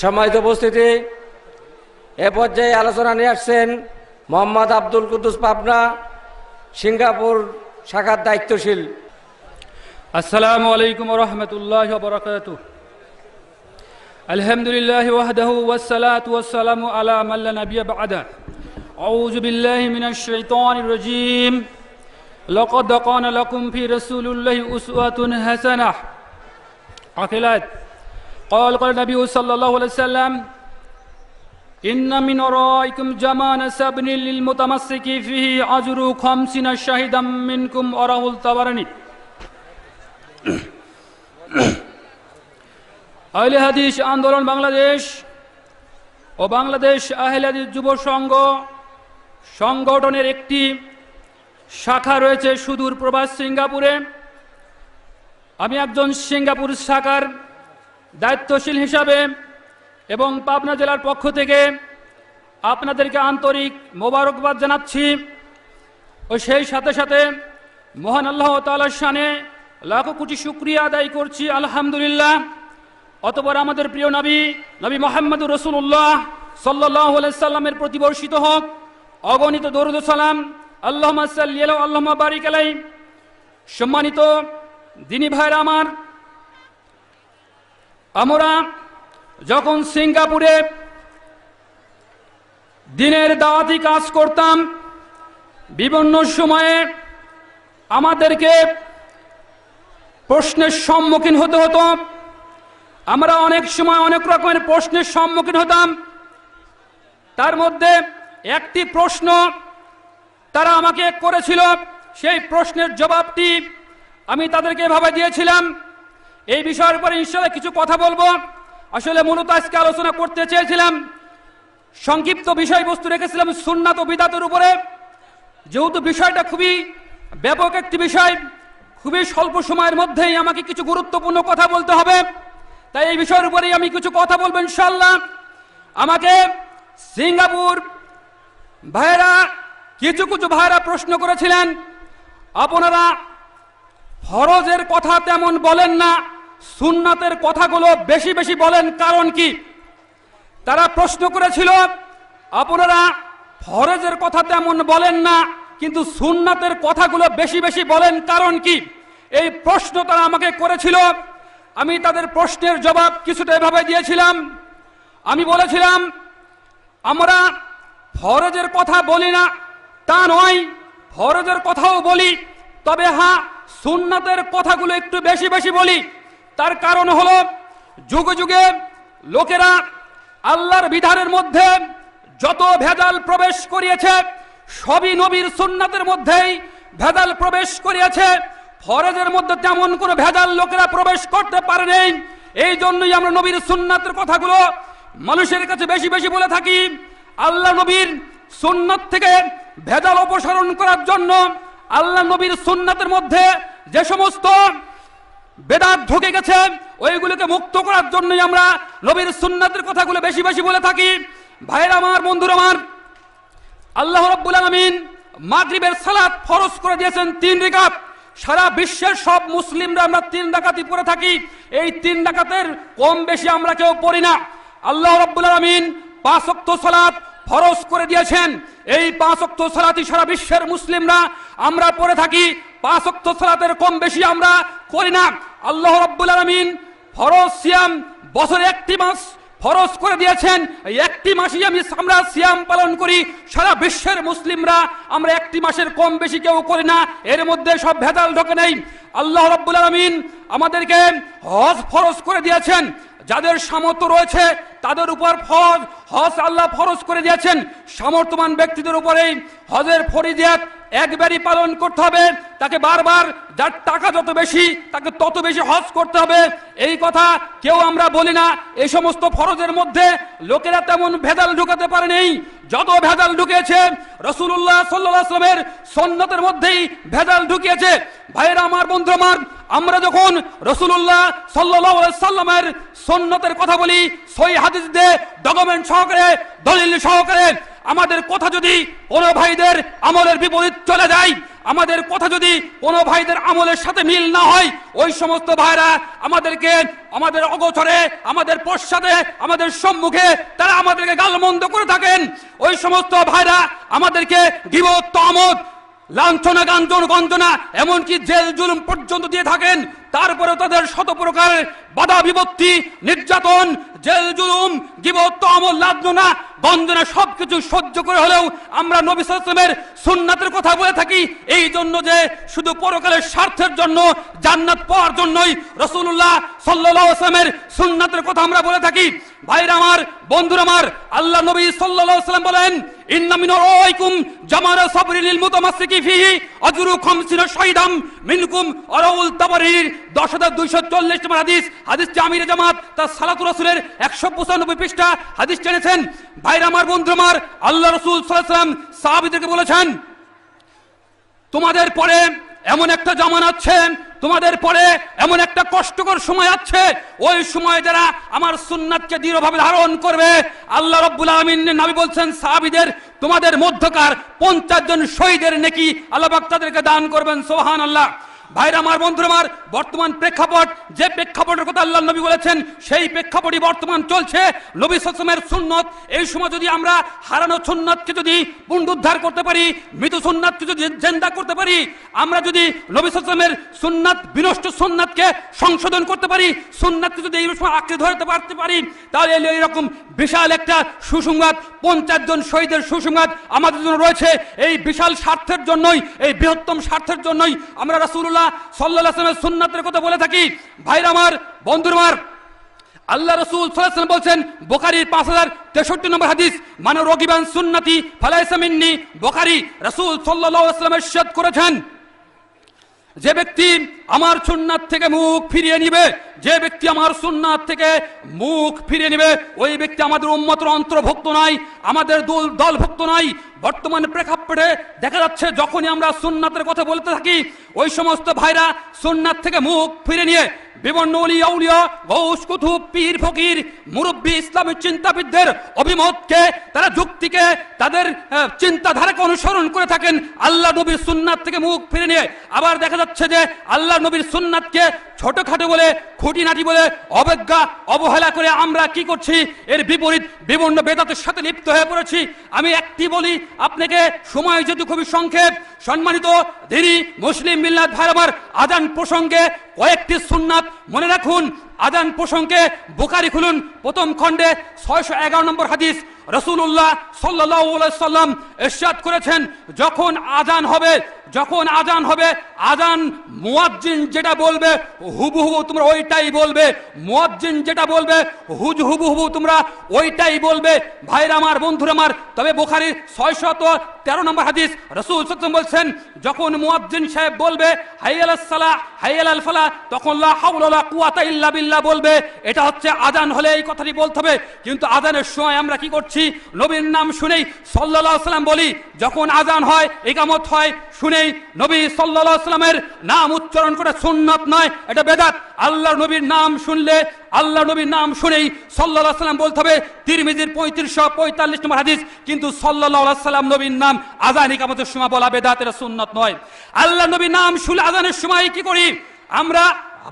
সম্মানিত উপস্থিতি, এ পর্যায়ে আলোচনা নিয়ে আসছেন মোহাম্মদ আব্দুল কুদ্দুস পাবনা, সিঙ্গাপুর শাখার দায়িত্বশীল। আসসালামু আলাইকুম রহমতুল্লাহ বরকাত আলহামদুলিল্লাহ ওয়াহদাহু ওয়াসসালাতু ওয়াসসালামু আলা মাল্লা লা নাবিয়্যা বা'দা। আউযু বিল্লাহি মিনাশ শাইতানির রাজীম। লাকাদ কানা লাকুম ফি রাসূলিল্লাহি উসওয়াতুন হাসানাহ। আকিলাত قال قال النبي صلى الله عليه وسلم إن من ورائكم جمان سبن للمتمسك فيه أجر خمسين شهيدا منكم أراه الطبراني আহলে হাদিস আন্দোলন বাংলাদেশ ও বাংলাদেশ আহলে হাদিস যুব সংঘ সংগঠনের একটি শাখা রয়েছে সুদূর প্রবাস সিঙ্গাপুরে আমি একজন সিঙ্গাপুর শাখার দায়িত্বশীল হিসাবে এবং পাবনা জেলার পক্ষ থেকে আপনাদেরকে আন্তরিক মোবারকবাদ জানাচ্ছি ও সেই সাথে সাথে মহান আল্লাহ তালার শানে লাখো কোটি শুক্রিয়া আদায় করছি, আলহামদুলিল্লাহ। অতপর আমাদের প্রিয় নবী নবী মোহাম্মদ রসুল্লাহ সাল্লাহ সাল্লামের প্রতি বর্ষিত হোক। অগণিত দরুদ সালাম। আল্লাহ সাল্লিয়াল আল্লাহ বারিক আলাই সম্মানিত দিনী ভাইরা আমার আমরা যখন সিঙ্গাপুরে দিনের দাওয়াতি কাজ করতাম, বিভিন্ন সময়ে আমাদেরকে প্রশ্নের সম্মুখীন হতে হতো। আমরা অনেক সময় অনেক রকমের প্রশ্নের সম্মুখীন হতাম। তার মধ্যে একটি প্রশ্ন তারা আমাকে করেছিল, সেই প্রশ্নের জবাবটি আমি তাদেরকে এভাবে দিয়েছিলাম এই বিষয়ের উপরে ইনশাল্লাহ কিছু কথা বলব। আসলে মূলত আজকে আলোচনা করতে চেয়েছিলাম, সংক্ষিপ্ত বিষয়বস্তু রেখেছিলাম সুন্নাত ও বিদাতের উপরে। যেহেতু বিষয়টা খুবই ব্যাপক একটি বিষয়, খুবই স্বল্প সময়ের মধ্যেই আমাকে কিছু গুরুত্বপূর্ণ কথা বলতে হবে। তাই এই বিষয়ের উপরেই আমি কিছু কথা বলব ইনশাল্লাহ আমাকে সিঙ্গাপুর ভাইয়েরা কিছু কিছু ভাইরা প্রশ্ন করেছিলেন, আপনারা ফরজের কথা তেমন বলেন না। সুন্নাতের কথাগুলো বেশি বেশি বলেন, কারণ কি? তারা প্রশ্ন করেছিল, আপনারা ফরজের কথা তেমন বলেন না, কিন্তু সুন্নাতের কথাগুলো বেশি বেশি বলেন, কারণ কি? এই প্রশ্ন তারা আমাকে করেছিল। আমি তাদের প্রশ্নের জবাব কিছুটা এভাবে দিয়েছিলাম। আমি বলেছিলাম, আমরা ফরজের কথা বলি না, তা নয়, ফরজের কথাও বলি, তবে হ্যাঁ সুন্নাতের কথাগুলো একটু বেশি বেশি বলি। তার কারণ হল যুগ যুগে লোকেরা আল্লাহর বিধানের মধ্যে যত ভেজাল প্রবেশ করিয়েছে, সবই নবীর সুন্নাতের মধ্যেই ভেজাল প্রবেশ করিয়েছে। ফরজের মধ্যে তেমন কোনো ভেজাল লোকেরা প্রবেশ করতে পারেনি এই জন্যই আমরা নবীর সুন্নাতের কথাগুলো মানুষের কাছে বেশি বেশি বলে থাকি। আল্লাহ নবীর সুন্নাত থেকে ভেজাল অপসারণ করার জন্য আল্লাহ নবীর সুন্নাতের মধ্যে যে সমস্ত বেদাত ঢুকে গেছে, ওইগুলোকে মুক্ত করার জন্যই আমরা নবীর সুন্নাতের কথাগুলো বেশি বেশি বলে থাকি। ভাইরা আমার, বন্ধুরা আমার, আল্লাহ রব্বুল আলমিন মাগরিবের সালাত ফরজ করে দিয়েছেন তিন রেখাত। সারা বিশ্বের সব মুসলিমরা আমরা তিন ডাকাতি পড়ে থাকি। এই তিন ডাকাতের কম বেশি আমরা কেউ পড়ি না। আল্লাহ রব্বুল আলমিন পাঁচ সালাত ফরজ করে দিয়েছেন। এই পাঁচ অক্ত সালাতি সারা বিশ্বের মুসলিমরা আমরা পড়ে থাকি। পাঁচ অক্ত সালাতের কম বেশি আমরা করি না। আল্লাহ রব্বুল আলমিন ফরজ সিয়াম বছরে একটি মাস ফরজ করে দিয়েছেন। একটি মাসই আমি আমরা সিয়াম পালন করি। সারা বিশ্বের মুসলিমরা আমরা একটি মাসের কম বেশি কেউ করি না। এর মধ্যে সব ভেজাল ঢোকে নেই। আল্লাহ রব্বুল আলমিন আমাদেরকে হজ ফরজ করে দিয়েছেন। যাদের সামর্থ্য রয়েছে, তাদের উপর ফজ হজ আল্লাহ ফরজ করে দিয়েছেন। সামর্থ্যবান ব্যক্তিদের উপরেই হজের ফরিজিয়াত একবারই পালন করতে হবে। তাকে বারবার যার টাকা যত বেশি, তাকে তত বেশি হজ করতে হবে। এই কথা কেউ আমরা বলি না। এই সমস্ত ফরজের মধ্যে লোকেরা তেমন ভেদাল ঢুকাতে পারে নেই যত ভেজাল ঢুকিয়েছে রসুল্লাহ সাল্লামের সন্ন্যতের মধ্যেই ভেজাল ঢুকিয়েছে। ভাইয়েরা আমার বন্ধু আমার, আমরা যখন রসুল্লাহ সাল্লাহ সাল্লামের সন্ন্যতের কথা বলি, সই হাদিস দিয়ে ডকুমেন্ট সহকারে, দলিল সহকারে, আমাদের কথা যদি কোনো ভাইদের আমলের বিপরীত চলে যায় আমাদের কথা যদি কোনো ভাইদের আমলের সাথে মিল না হয়, ওই সমস্ত ভাইরা আমাদেরকে, আমাদের অগোচরে, আমাদের পশ্চাতে, আমাদের সম্মুখে তারা আমাদেরকে গালমন্দ করে থাকেন। ওই সমস্ত ভাইরা আমাদেরকে গিবত, তমদ, লাঞ্ছনা, গাঞ্জন, গঞ্জনা, এমনকি জেল, জুলুম পর্যন্ত দিয়ে থাকেন। তারপরে তাদের শত প্রকারের বাধা বিপত্তি, নির্যাতন, জেল, জুলুম, গিবত আমল লাঞ্ছনা গঞ্জনা সবকিছু সহ্য করে হলেও আমরা নবী সাল্লামের সুন্নাতের কথা বলে থাকি, এই জন্য যে শুধু পরকালের স্বার্থের জন্য, জান্নাত পাওয়ার জন্যই রসুল্লাহ সাল্লাহ আসলামের সুন্নাতের কথা আমরা বলে থাকি। ভাইরা আমার, বন্ধুরা আমার, আল্লাহ নবী সাল্লাল্লাহু সাল্লাম বলেন, ইন্না মিন রাইকুম জামারা সাবরিল মুতামাসসিকি ফিহি আজরু খামসিনা শাহিদাম মিনকুম আরাউল তাবারির। 10240 নম্বর হাদিস, হাদিসটি আমির জামাত তার সালাতুর রাসূলের 195 পৃষ্ঠা হাদিস টেনেছেন। ভাইরা আমার বন্ধুরা আমার, আল্লাহ রাসূল আলাইহি বলেছেন, তোমাদের পরে এমন একটা জামান আছে, তোমাদের পরে এমন একটা কষ্টকর সময় আছে, ওই সময় যারা আমার সুন্নাতকে দৃঢ়ভাবে ধারণ করবে, আল্লাহ রব্বুল আলমিন নবী বলছেন, সাহাবিদের, তোমাদের মধ্যকার পঞ্চাশ জন শহীদের নেকি আল্লাহ তাদেরকে দান করবেন সোহান আল্লাহ ভাইরা, আমার বন্ধুরা, আমার বর্তমান প্রেক্ষাপট, যে প্রেক্ষাপটের কথা আল্লাহ নবী বলেছেন, সেই প্রেক্ষাপটই বর্তমান চলছে। নবী সাসমের সুন্নত, এই সময় যদি আমরা হারানো সুন্নাতকে যদি পুনরুদ্ধার করতে পারি, মৃত সুন্নাতকে যদি জেন্দা করতে পারি, আমরা যদি নবী সাসমের সুন্নাত, বিনষ্ট সুন্নাতকে সংশোধন করতে পারি, সুন্নাতকে যদি এই সময় আঁকড়ে ধরতে পারতে পারি, তাহলে এইরকম বিশাল একটা সুসংবাদ, পঞ্চাশ জন শহীদের সুসংবাদ আমাদের জন্য রয়েছে। এই বিশাল স্বার্থের জন্যই, এই বৃহত্তম স্বার্থের জন্যই আমরা রাসূলুল্লাহ আলাইহি ওয়াসাল্লামের সুন্নাতের কথা বলে থাকি। ভাইরা আমার, বন্ধুর আমার, আল্লাহ রসুল সাল্লাম বলছেন বোকারির পাঁচ হাজার তেষট্টি নম্বর হাদিস মানে রগিবান সুন্নতি ফালাইসামিন্নি বোকারি রসুল সাল্লাহ আসলামের করেছেন। যে ব্যক্তি আমার সুন্নাত থেকে মুখ ফিরিয়ে নিবে। যে ব্যক্তি আমার সুন্নাত থেকে মুখ ফিরিয়ে নিবে, ওই ব্যক্তি আমাদের উন্মতর অন্তর্ভুক্ত নাই, আমাদের দল, দলভুক্ত নাই। বর্তমানে প্রেক্ষাপটে দেখা যাচ্ছে, যখনই আমরা সুন্নাতের কথা বলতে থাকি, ওই সমস্ত ভাইরা সুন্নাত থেকে মুখ ফিরে নিয়ে বিভিন্ন উলিয়া গৌস কুতুব, পীর, ফকির, মুরব্বী ইসলামিক চিন্তাবিদদের অভিমতকে, তারা যুক্তিকে, তাদের চিন্তাধারাকে অনুসরণ করে থাকেন। আল্লাহ নবীর সুন্নাত থেকে মুখ ফিরে নিয়ে। আবার দেখা যাচ্ছে যে আল্লাহ নবীর সুন্নাতকে ছোটখাটো বলে, খুঁটিনাটি বলে, অবজ্ঞা, অবহেলা করে আমরা কি করছি? এর বিপরীত বিভিন্ন বেদাতের সাথে লিপ্ত হয়ে পড়েছি। আমি একটি বলি, আপনাকে সময় যদি খুবই সংক্ষেপ, সম্মানিত দিনী মুসলিম মিল্লাত ভাই আমার আজান প্রসঙ্গে কয়েকটি সুন্নাত মনে রাখুন। আদান প্রসঙ্গে বোকারি খুলুন, প্রথম খণ্ডে ছয়শো এগারো নম্বর হাদিস। রসুল্লাহ সাল্লাহ সাল্লাম এরশাদ করেছেন, যখন আজান হবে, যখন আজান হবে আজান মুয়াজ্জিন যেটা বলবে হুবু হুবু তোমরা ওইটাই বলবে, মুয়াজ্জিন যেটা বলবে, হুজ হুবু হুবু তোমরা ওইটাই বলবে। ভাইরা আমার, বন্ধুরা আমার, তবে বুখারির ছয়শত তেরো নম্বর হাদিস রসুল সত্যম বলছেন, যখন মুয়াজ্জিন সাহেব বলবে, হাইয়াল সালাহ হাইয়াল আল ফালাহ তখন লা হাওলা ওয়ালা ইল্লা বিল্লাহ বলবে, এটা হচ্ছে আজান হলে এই কথাটি বলতে হবে, কিন্তু আজানের সময় আমরা কি করছি? নবীর নাম শুনেই আলাইহি সাল্লাম বলি, যখন আজান হয়, ইকামত হয়, শুনেই নবী আলাইহি সাল্লামের নাম উচ্চারণ করে সুন্নাত নয়, এটা বেদাত। আল্লাহ নবীর নাম শুনলে আল্লাহ নবীর নাম শুনেই আলাইহি সাল্লাম বলতে হবে, তিরমিজির পঁয়ত্রিশশো পঁয়তাল্লিশ নম্বর হাদিস, কিন্তু আলাইহি সাল্লাম নবীর নাম আজান ইকামতের সময় বলা বেদাত, এটা সুন্নাত নয়। আল্লাহ নবীর নাম শুনলে আজানের সময় কি করি? আমরা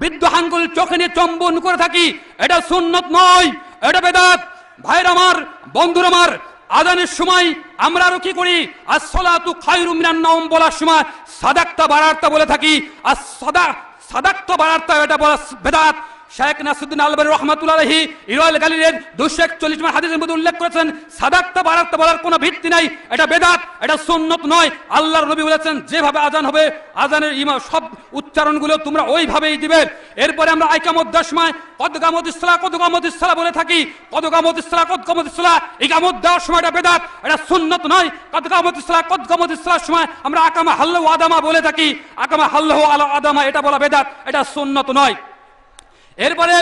বৃদ্ধ আঙ্গুল চোখে নিয়ে চম্বন করে থাকি, এটা সুন্নত নয়, এটা বেদাত। ভাইর আমার, বন্ধুর আমার, আদানের সময় আমরা আরও কি করি? নাওম বলার সময় সাদাক্তা বারার্তা বলে থাকি। আর সাদা সাদাক্ত বারার্তা এটা বলা বেদাত। শেখ নাসুদ্দিন আলবারি রহমাতুল্লাহি ইরোয়াল গালিলের দুশো একচল্লিশ নম্বর হাদিসের মধ্যে উল্লেখ করেছেন সাদাক্তা বারাক্তা বলার কোনো ভিত্তি নাই, এটা বেদাত, এটা সুন্নত নয়। আল্লাহর নবী বলেছেন, যেভাবে আজান হবে আজানের ইমা সব উচ্চারণগুলো তোমরা ওইভাবেই দিবে। এরপরে আমরা আইকামত দশমায় কদগামত ইসলা কদগামত ইসলা বলে থাকি। কদগামত ইসলা কদগামত ইসলা ইকামত দেওয়ার সময় এটা বেদাত, এটা সুন্নত নয়। কদগামত ইসলা কদগামত ইসলার সময় আমরা আকামা হাল্লাহ আদামা বলে থাকি। আকামা হাল্লাহ আলা আদামা, এটা বলা বেদাত, এটা সুন্নত নয়। এরপরে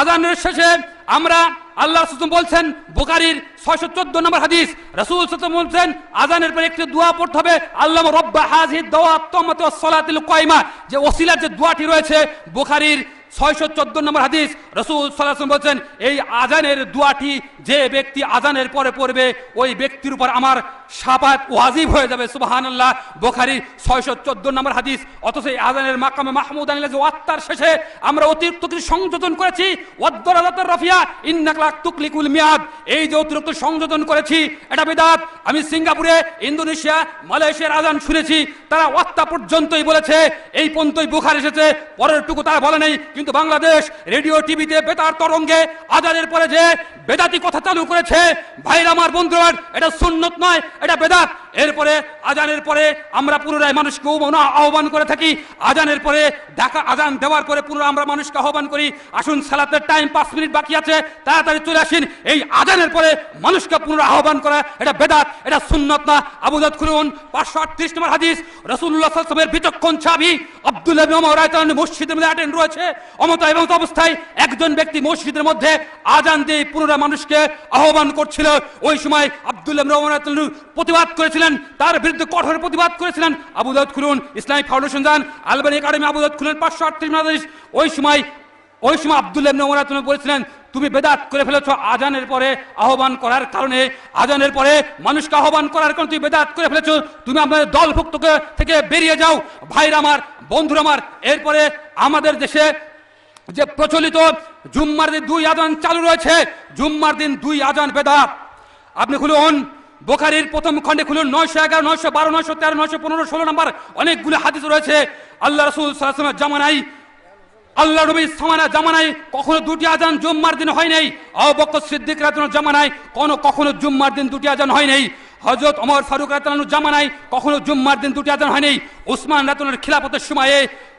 আজানের শেষে আমরা আল্লাহ সুসুম বলছেন বোকারির ছয়শো চোদ্দ নম্বর হাদিস, রসুল সুসুম বলছেন, আজানের পরে একটি দোয়া পড়তে হবে, আল্লাহ রব্বা হাজির দোয়া তমত সলাতিল কয়মা। যে ওসিলার যে দোয়াটি রয়েছে, বুখারির ছয়শো চোদ্দ নম্বর হাদিস রসুল সাল্লাহ বলছেন, এই আজানের দুয়াটি যে ব্যক্তি আজানের পরে পড়বে, ওই ব্যক্তির উপর আমার সাপাত ওয়াজিব হয়ে যাবে। সুবাহান আল্লাহ বোখারি ছয়শো চোদ্দ নম্বর হাদিস। অথচ এই আজানের মাকামে মাহমুদ আনিল্লাহ ওয়াত্তার শেষে আমরা অতিরিক্ত কিছু সংযোজন করেছি। ওয়াদ্দরাদাতের রাফিয়া ইন্নাকলাক তুকলিকুল মিয়াদ। এই যে অতিরিক্ত সংযোজন করেছি, এটা বেদাত। আমি সিঙ্গাপুরে, ইন্দোনেশিয়া, মালয়েশিয়ার আজান শুনেছি, তারা ওয়াত্তা পর্যন্তই বলেছে, এই পর্যন্তই বুখার এসেছে, পরের টুকু তারা বলে নেই, কিন্তু বাংলাদেশ রেডিও টিভিতে বেতার তরঙ্গে আজানের পরে যে বেদাতি কথা চালু করেছে, ভাইরা আমার বন্ধুরা এটা সুন্নত নয়, এটা বেদাত। এরপরে, আজানের পরে আমরা পুনরায় মানুষকে আহ্বান করে থাকি, আজানের পরে ঢাকা আজান দেওয়ার পরে পুনরায় আমরা মানুষকে আহ্বান করি, আসুন সালাতের টাইম পাঁচ মিনিট বাকি আছে, তাড়াতাড়ি চলে আসেন, এই আজানের পরে মানুষকে পুনরায় আহ্বান করা, এটা বেদাত। এটা সুন্নত না। আবুদাত খুলুন, পাঁচশো আটত্রিশ নম্বর হাদিস। রসুল্লাহ সাল্লামের বিচক্ষণ ছাবি আব্দুল্লাহ বিন রায়তান মসজিদের মধ্যে অ্যাটেন্ড রয়েছে। অমতা এবং অবস্থায় একজন ব্যক্তি মসজিদের মধ্যে আজান দিয়ে পুনরায় মানুষকে আহ্বান করছিল। ওই সময় আব্দুল্লাহ বিন ওমর প্রতিবাদ করেছিলেন, তার বিরুদ্ধে কঠোর প্রতিবাদ করেছিলেন। আবু দাউদ খুলুন ইসলামিক ফাউন্ডেশন যান, আলবানি একাডেমি আবু দাউদ খুলুন, পাঁচশো আটত্রিশ হাদিস। ওই সময় ওই সময় আব্দুল্লাহ ইবনে ওমর বলেছিলেন তুমি বেদাত করে ফেলেছ আজানের পরে আহ্বান করার কারণে। আজানের পরে মানুষকে আহ্বান করার কারণে তুমি বেদাত করে ফেলেছ। তুমি আমাদের দলভুক্ত থেকে বেরিয়ে যাও। ভাইরা আমার, বন্ধুরা আমার, এরপরে আমাদের দেশে যে প্রচলিত জুম্মার দিন দুই আজান চালু রয়েছে। জুম্মার দিন দুই আজান বেদাত। আপনি খুলুন, বোখারির প্রথম খণ্ডে খুলুন, নয়শো এগারো, নয়শো বারো, নয়শো তেরো, নয়শো পনেরো, ষোলো নম্বর অনেকগুলো হাদিস রয়েছে। আল্লাহ রসুল জামানাই আল্লাহ রবি সামানা জামানায় কখনো দুটি আজান জুম্মার দিন হয় নাই। অবক্ত সিদ্দিক রাতন জামানায় কোনো কখনো জুম্মার দিন দুটি আজান হয় নাই। হজরত অমর ফারুক রাতন জামানায় কখনো জুম্মার দিন দুটি আজান হয়নি উসমান রাতনের খিলাফতের সময়ে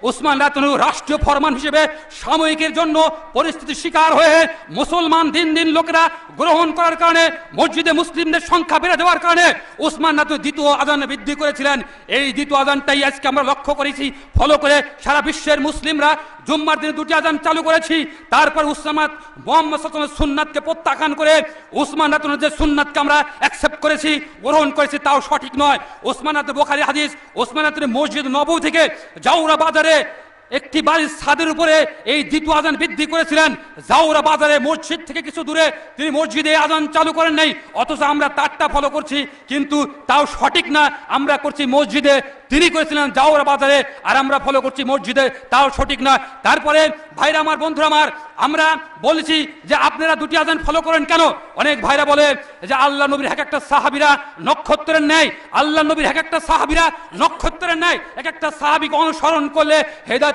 উসমান রাতনু রাষ্ট্রীয় ফরমান হিসেবে সাময়িকের জন্য পরিস্থিতির শিকার হয়ে মুসলমান দিন দিন লোকেরা গ্রহণ করার কারণে, মসজিদে মুসলিমদের সংখ্যা বেড়ে দেওয়ার কারণে উসমান রাতু দ্বিতীয় আজান বৃদ্ধি করেছিলেন। এই দ্বিতীয় আজানটাই আজকে আমরা লক্ষ্য করেছি। ফলো করে সারা বিশ্বের মুসলিমরা জুম্মার দিনে দুটি আদান চালু করেছি। তারপর উসমাত মোহাম্মদ সাল্লামের সুন্নাতকে প্রত্যাখ্যান করে উসমান রাতনের যে সুন্নাতকে আমরা অ্যাকসেপ্ট করেছি, গ্রহণ করেছি, তাও সঠিক নয়। ওসমান রাতের বোখারি হাদিস ওসমান রাতের মসজিদ নবু থেকে জাউরা বাজারে একটি বাড়ির ছাদের উপরে এই দ্বিতীয় আজান বৃদ্ধি করেছিলেন। জাউরা বাজারে মসজিদ থেকে কিছু দূরে তিনি মসজিদে আজান চালু করেন নাই, অথচ আমরা তারটা ফলো করছি, কিন্তু তাও সঠিক না, আমরা করছি মসজিদে। তিনি করেছিলেন জাউরা বাজারে, আর আমরা ফলো করছি মসজিদে, তাও সঠিক না। তারপরে, ভাইরা আমার, বন্ধুরা আমার, আমরা বলেছি যে আপনারা দুটি আজান ফলো করেন কেন? অনেক ভাইরা বলে যে আল্লাহ নবীর এক একটা সাহাবিরা নক্ষত্রের ন্যায়, আল্লাহ নবীর এক একটা সাহাবিরা নক্ষত্রের ন্যায়, এক একটা সাহাবিকে অনুসরণ করলে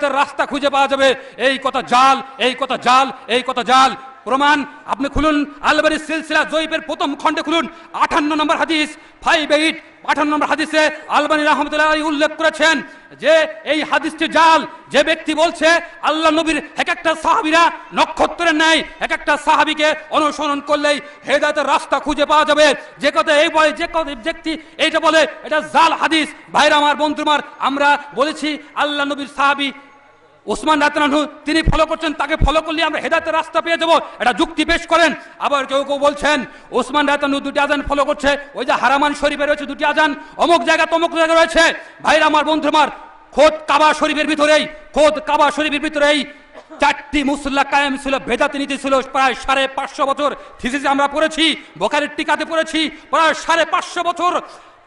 হেদায়তের রাস্তা খুঁজে পাওয়া যাবে। এই কথা জাল, এই কথা জাল, এই কথা জাল। প্রমাণ আপনি খুলুন। আলবারি সিলসিলা জয়ীফের প্রথম খণ্ডে খুলুন। আঠান্ন নম্বর হাদিস ফাইভ এইট আঠান্ন নম্বর হাদিসে আলবানী রহমতুল্লাহ উল্লেখ করেছেন যে, এই হাদিসটি জাল। যে ব্যক্তি বলছে, আল্লাহ নবীর এক একটা সাহাবিরা নক্ষত্রের ন্যায় এক একটা সাহাবিকে অনুসরণ করলেই হেদায়তের রাস্তা খুঁজে পাওয়া যাবে। যে কথা এই বলে, যে কথা ব্যক্তি এইটা বলে, এটা জাল হাদিস। ভাইরা আমার বন্ধুমার আমরা বলেছি, আল্লাহ নবীর সাহাবি ওসমান রাতনানহু তিনি ফলো করছেন, তাকে ফলো করলে আমরা হেদায়তের রাস্তা পেয়ে যাব। এটা যুক্তি পেশ করেন। আবার কেউ কেউ বলছেন, ওসমান রাতানু দুটি আজান ফলো করছে। ওই যে হারামান শরীফে রয়েছে দুটি আজান, অমুক জায়গা তমুক জায়গা রয়েছে। ভাইরা আমার, বন্ধু আমার, খোদ কাবা শরীফের ভিতরেই, খোদ কাবা শরীফের ভিতরেই চারটি মুসল্লা কায়েম ছিল, ভেদাতে নীতি ছিল, প্রায় সাড়ে পাঁচশো বছর। থিসিসে আমরা পড়েছি বোকারের টিকাতে পড়েছি, প্রায় সাড়ে পাঁচশো বছর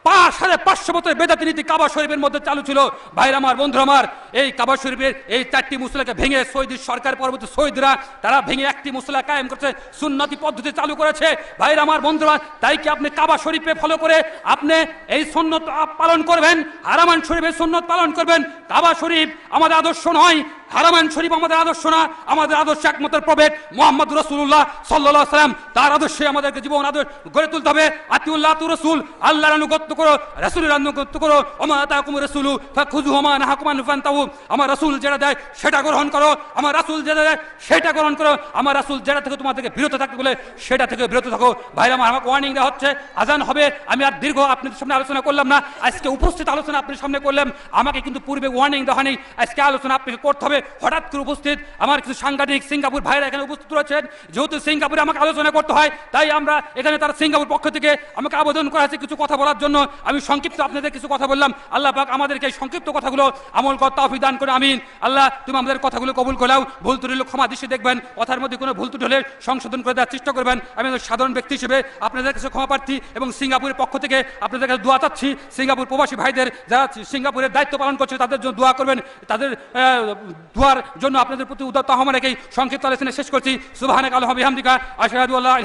পাঁচ সাড়ে পাঁচশো বছর বেদাতি নীতি কাবা শরীফের মধ্যে চালু ছিল। ভাইর আমার বন্ধু আমার, এই কাবা শরীফের এই চারটি মুসলাকে ভেঙে সৌদি সরকার, পরবর্তী সৌদিরা, তারা ভেঙে একটি মুসলা কায়েম করছে, সুন্নতি পদ্ধতি চালু করেছে। ভাইর আমার, বন্ধুরা, তাই কি আপনি কাবা শরীফে ফলো করে আপনি এই সুন্নত পালন করবেন? হারামান শরীফের সুন্নত পালন করবেন? কাবা শরীফ আমাদের আদর্শ নয়। হারামান শরীফ আমাদের আদর্শ না, আমাদের আদর্শ একমাত্র প্রভেদ মোহাম্মদ রসুল্লাহ সাল্লাহ সাল্লাম। তার আদর্শে আমাদেরকে জীবন আদর্শ গড়ে তুলতে হবে। আতিউল্লাহ তু রসুল, আল্লাহর আনুগত্য করো, রসুলের আনুগত্য করো। ওমা তাকুম রসুলু ফাখুজু হমা নাহাকুমান ফান্তাহু আমার রসুল যেটা দেয় সেটা গ্রহণ করো। আমার রাসুল যেটা দেয় সেটা গ্রহণ করো। আমার রাসুল যেটা থেকে তোমার থেকে বিরত থাকতে বলে সেটা থেকে বিরত থাকো। ভাইরা, আমার আমাকে ওয়ার্নিং দেওয়া হচ্ছে। আজান হবে। আমি আর দীর্ঘ আপনাদের সামনে আলোচনা করলাম না। আজকে উপস্থিত আলোচনা আপনার সামনে করলাম। আমাকে কিন্তু পূর্বে ওয়ার্নিং দেওয়া নেই আজকে আলোচনা আপনাকে করতে হবে। হঠাৎ করে উপস্থিত আমার কিছু সাংবাদিক সিঙ্গাপুর ভাইরা এখানে উপস্থিত রয়েছেন। যেহেতু সিঙ্গাপুরে আমাকে আলোচনা করতে হয়, তাই আমরা এখানে তারা সিঙ্গাপুর পক্ষ থেকে আমাকে আবেদন করা হয়েছে কিছু কথা বলার জন্য। আমি সংক্ষিপ্ত আপনাদের কিছু কথা বললাম। আল্লাহ পাক আমাদেরকে এই সংক্ষিপ্ত কথাগুলো আমল করতে অভিদান করে আমিন। আল্লাহ, তুমি আমাদের কথাগুলো কবুল করাও ভুল হলে ক্ষমা দৃষ্টি দেখবেন। কথার মধ্যে কোনো ভুল ত্রুটি হলে সংশোধন করে দেওয়ার চেষ্টা করবেন। আমি সাধারণ ব্যক্তি হিসেবে আপনাদের কাছে ক্ষমা প্রার্থী এবং সিঙ্গাপুরের পক্ষ থেকে আপনাদের কাছে দোয়া চাচ্ছি। সিঙ্গাপুর প্রবাসী ভাইদের যারা সিঙ্গাপুরের দায়িত্ব পালন করছে, তাদের জন্য দোয়া করবেন। তাদের দোয়ার জন্য আপনাদের প্রতি উদাত্ত আহ্বান রেখেই সংক্ষিপ্ত আলোচনা শেষ করছি। সুবাহানে আলহামদিকা আশাহাদুল্লাহ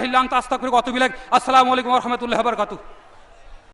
ইলাইক। আসসালামু আলাইকুম রহমতুল্লাহ বারাকাতুহু।